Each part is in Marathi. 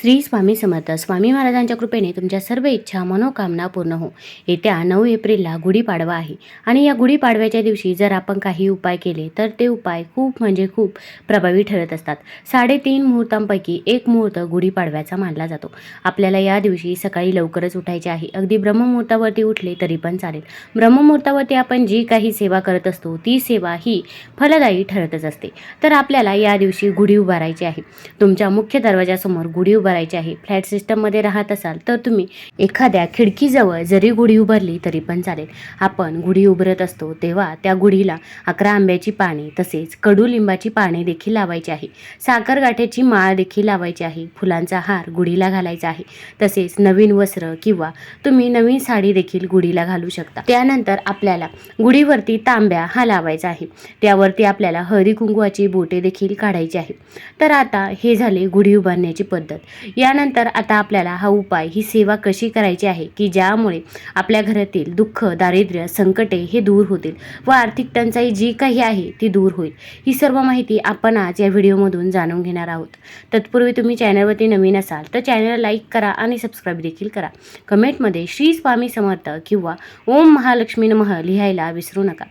श्री स्वामी समर्थ. स्वामी महाराजांच्या कृपेने तुमच्या सर्व इच्छा मनोकामना पूर्ण हो. येत्या नऊ एप्रिलला गुढीपाडवा आहे. आणि या गुढीपाडव्याच्या दिवशी जर आपण काही उपाय केले तर ते उपाय खूप म्हणजे खूप प्रभावी ठरत असतात. साडेतीन मुहूर्तांपैकी एक मुहूर्त गुढीपाडव्याचा मानला जातो. आपल्याला या दिवशी सकाळी लवकरच उठायचे आहे. अगदी ब्रह्ममुहूर्तावरती उठले तरी पण चालेल. ब्रह्ममुहूर्तावरती आपण जी काही सेवा करत असतो ती सेवा ही फलदायी ठरतच असते. तर आपल्याला या दिवशी गुढी उभारायची आहे. तुमच्या मुख्य दरवाजासमोर गुढी उभारायची आहे. फ्लॅट सिस्टममध्ये राहत असाल तर तुम्ही एखाद्या खिडकीजवळ जरी गुढी उभारली तरी पण चालेल. आपण गुढी उभारत असतो तेव्हा त्या गुढीला अकरा आंब्याची पाने तसेच कडुलिंबाची पाने देखील लावायची आहे. साखरगाठ्याची माळ देखील लावायची आहे. फुलांचा हार गुढीला घालायचा आहे. तसेच नवीन वस्त्र किंवा तुम्ही नवीन साडी देखील गुढीला घालू शकता. त्यानंतर आपल्याला गुढीवरती तांब्या हा लावायचा आहे. त्यावरती आपल्याला हळदी बोटे देखील काढायची आहे. तर आता हे झाले गुढी उभारण्याची पद्धत. यानंतर आता आपल्याला हा उपाय ही सेवा कशी करायची आहे की ज्यामुळे आपल्या घरातील दुःख दारिद्र्य संकटे हे दूर होतील व आर्थिक टंचाई जी काही आहे ती दूर होईल? ही सर्व माहिती आपण आज या व्हिडिओमधून जाणून घेणार आहोत. तत्पूर्वी तुम्ही चॅनलवरती नवीन असाल तर चॅनल लाईक करा आणि सबस्क्राईब देखील करा. कमेंटमध्ये श्री स्वामी समर्थ किंवा ओम महालक्ष्मी नमः लिहायला विसरू नका.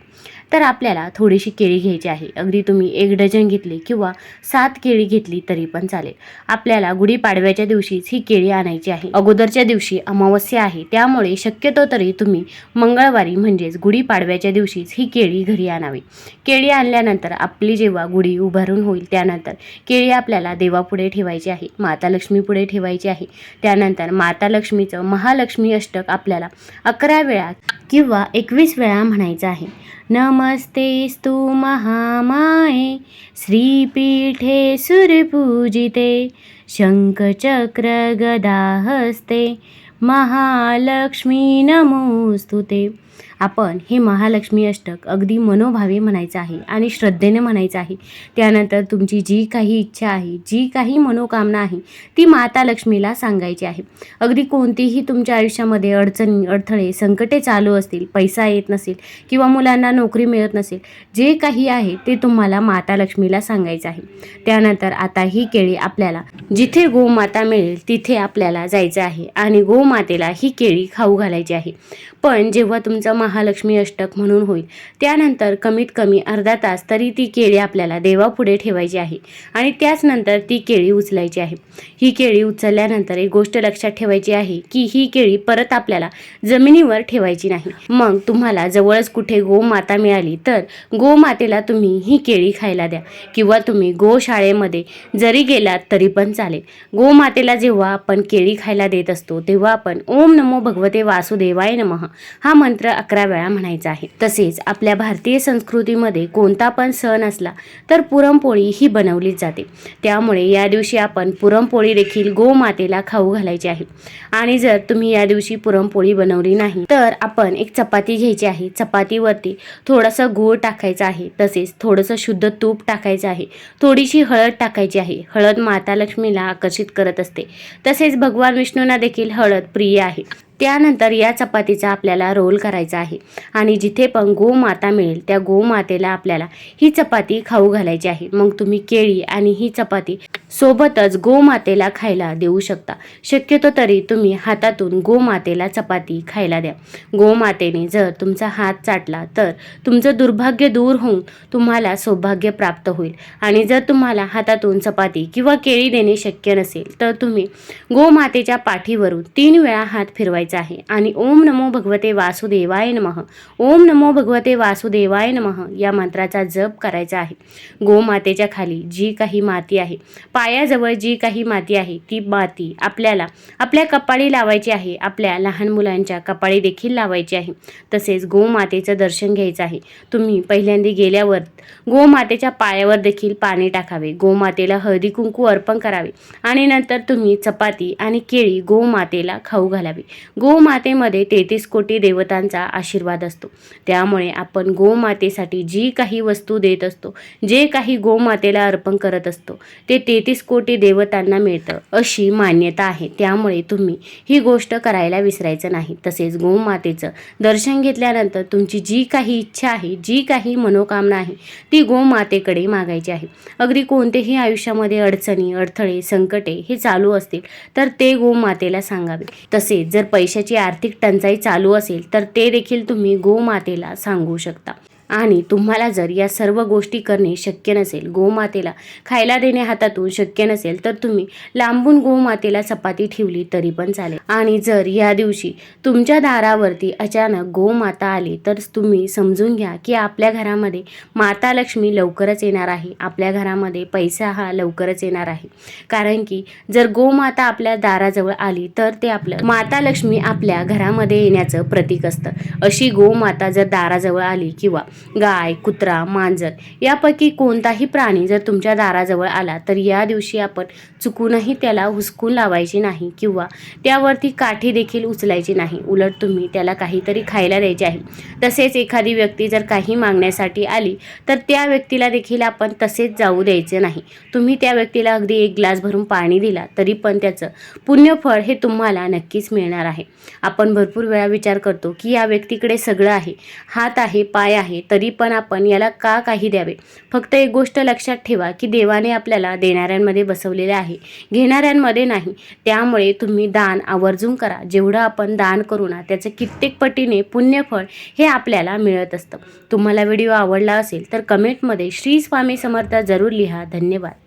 तर आपल्याला थोडीशी केळी घ्यायची आहे. अगदी तुम्ही एक डझन घेतली किंवा सात केळी घेतली तरी पण चालेल. आपल्याला गुढीपाडव्याच्या दिवशीच ही केळी आणायची आहे. अगोदरच्या दिवशी अमावस्या आहे त्यामुळे शक्यतो तरी तुम्ही मंगळवारी म्हणजेच गुढीपाडव्याच्या दिवशीच ही केळी घरी आणावी. केळी आणल्यानंतर आपली जेव्हा गुढी उभारून होईल त्यानंतर केळी आपल्याला देवापुढे ठेवायची आहे माता लक्ष्मीपुढे ठेवायची आहे. त्यानंतर माता लक्ष्मीचं महालक्ष्मी अष्टक आपल्याला अकरा वेळा किंवा एकवीस वेळा म्हणायचं आहे. नमस्तेस्तु महामाये श्रीपीठे सुरपूजिते शङ्खचक्र गदाहस्ते महालक्ष्मी नमोस्तुते आपण हे महालक्ष्मी अष्टक अगदी मनोभावे म्हणायचं आहे आणि श्रद्धेने म्हणायचं आहे. त्यानंतर तुमची जी काही इच्छा आहे जी काही मनोकामना आहे ती माता लक्ष्मीला सांगायची आहे. अगदी कोणतीही तुमच्या आयुष्यामध्ये अडचणी अडथळे संकटे चालू असतील पैसा येत नसेल किंवा मुलांना नोकरी मिळत नसेल जे काही आहे ते तुम्हाला माता लक्ष्मीला सांगायचं आहे. त्यानंतर आता ही केळी आपल्याला जिथे गोमाता मिळेल तिथे आपल्याला जायचं आहे आणि गोमातेला ही केळी खाऊ घालायची आहे. पण जेव्हा तुमचं महालक्ष्मी अष्टक म्हणून होईल त्यानंतर कमीत कमी अर्धा तास तरी ती केळी आपल्याला देवापुढे ठेवायची आहे आणि त्याचनंतर ती केळी उचलायची आहे. ही केळी उचलल्यानंतर एक गोष्ट लक्षात ठेवायची आहे की ही केळी परत आपल्याला जमिनीवर ठेवायची नाही. मग तुम्हाला जवळच कुठे गोमाता मिळाली तर गोमातेला तुम्ही ही केळी खायला द्या किंवा तुम्ही गोशाळेमध्ये जरी गेलात तरी पण चालेल. गोमातेला जेव्हा आपण केळी खायला देत असतो तेव्हा आपण ओम नमो भगवते वासुदेवाय नमः. हा मंत्र अकरा वेळा म्हणायचा आहे. तसेच आपल्या भारतीय संस्कृतीमध्ये कोणता पण सण असला तर पुरणपोळी ही बनवलीच जाते. त्यामुळे या दिवशी आपण पुरणपोळी देखील गोमातेला खाऊ घालायची आहे. आणि जर तुम्ही या दिवशी पुरणपोळी बनवली नाही तर आपण एक चपाती घ्यायची आहे. चपातीवरती थोडासा गूळ टाकायचा आहे. तसेच थोडंसं शुद्ध तूप टाकायचं आहे. थोडीशी हळद टाकायची आहे. हळद माता लक्ष्मीला आकर्षित करत असते. तसेच भगवान विष्णूंना देखील हळद प्रिय आहे. त्यानंतर या चपातीचा आपल्याला रोल करायचा आहे. आणि जिथे पण गोमाता मिळेल त्या गोमातेला आपल्याला ही चपाती खाऊ घालायची आहे. मग तुम्ही केळी आणि ही चपाती सोबतच गोमातेला खायला देऊ शकता. शक्यतो तरी तुम्ही हातातून गोमातेला चपाती खायला द्या. गोमातेने जर तुमचा हात चाटला तर तुमचं दुर्भाग्य दूर होऊन तुम्हाला सौभाग्य प्राप्त होईल. आणि जर तुम्हाला हातातून चपाती किंवा केळी देणे शक्य नसेल तर तुम्ही गोमातेच्या पाठीवरून तीन वेळा हात फिरवायचा आहे. आणि ओम नमो भगवते वासुदेवाय नमः. ओम नमो भगवते वासुदेवाय नमः या मंत्राचा जप करायचा आहे. गोमातेच्या खाली जी काही माती आहे पायाजवळ जी काही माती आहे ती माती आपल्याला आपल्या कपाळी लावायची आहे. आपल्या लहान मुलांच्या कपाळी देखील लावायची आहे. तसेच गोमातेचं दर्शन घ्यायचं आहे. तुम्ही पहिल्यांदा गेल्यावर गोमातेच्या पायावर देखील पाणी टाकावे. गोमातेला हळदी कुंकू अर्पण करावे. आणि नंतर तुम्ही चपाती आणि केळी गोमातेला खाऊ घालावी. गोमातेमध्ये तेहतीस कोटी देवतांचा आशीर्वाद असतो. त्यामुळे आपण गोमातेसाठी जी काही वस्तू देत असतो जे काही गोमातेला अर्पण करत असतो ते तेहतीस तेहतीस कोटी देवतांना मिळतं अशी मान्यता आहे. त्यामुळे तुम्ही ही गोष्ट करायला विसरायचं नाही. तसेच गोमातेचं दर्शन घेतल्यानंतर तुमची जी काही इच्छा आहे जी काही मनोकामना आहे ती गोमातेकडे मागायची आहे. अगदी कोणतेही आयुष्यामध्ये अडचणी अडथळे संकटे हे चालू असतील तर ते गोमातेला सांगावे. तसेच जर पैशाची आर्थिक टंचाई चालू असेल तर ते देखील तुम्ही गोमातेला सांगू शकता. आणि तुम्हाला जर या सर्व गोष्टी करणे शक्य नसेल गोमातेला खायला देणे हातातून शक्य नसेल तर तुम्ही लांबून गोमातेला चपाती ठेवली तरी पण चालेल. आणि जर या दिवशी तुमच्या दारावरती अचानक गोमाता आली तर तुम्ही समजून घ्या की आपल्या घरामध्ये माता लक्ष्मी लवकरच येणार आहे. आपल्या घरामध्ये पैसा हा लवकरच येणार आहे. कारण की जर गोमाता आपल्या दाराजवळ आली तर ते आपलं माता लक्ष्मी आपल्या घरामध्ये येण्याचं प्रतीक असतं. अशी गोमाता जर दाराजवळ आली किंवा गाय कुत्रा मांजर यापैकी कोणताही प्राणी जर तुमच्या दाराजवळ आला तर या दिवशी आपण चुकूनही त्याला हुसकून लावायची नाही किंवा त्यावरती काठी देखील उचलायची नाही. उलट तुम्ही त्याला काहीतरी खायला द्यायचे आहे. तसेच एखादी व्यक्ती जर काही मागण्यासाठी आली तर त्या व्यक्तीला देखील आपण तसेच जाऊ द्यायचे नाही. तुम्ही त्या व्यक्तीला अगदी एक ग्लास भरून पाणी दिला तरी पण त्याचं पुण्यफळ हे तुम्हाला नक्कीच मिळणार आहे. आपण भरपूर वेळा विचार करतो की या व्यक्तीकडे सगळं आहे. हात आहे पाय आहे तरी पण आपण याला का काही द्यावे? फक्त एक गोष्ट लक्षात ठेवा की देवाने आपल्याला देणाऱ्यांमध्ये बसवलेले आहे. घेणाऱ्यांमध्ये नाही. त्यामुळे तुम्ही दान आवर्जून करा. जेवढं आपण दान करू ना त्याचं कित्येक पटीने पुण्यफळ हे आपल्याला मिळत असतं. तुम्हाला व्हिडिओ आवडला असेल तर कमेंटमध्ये श्री स्वामी समर्थ जरूर लिहा. धन्यवाद.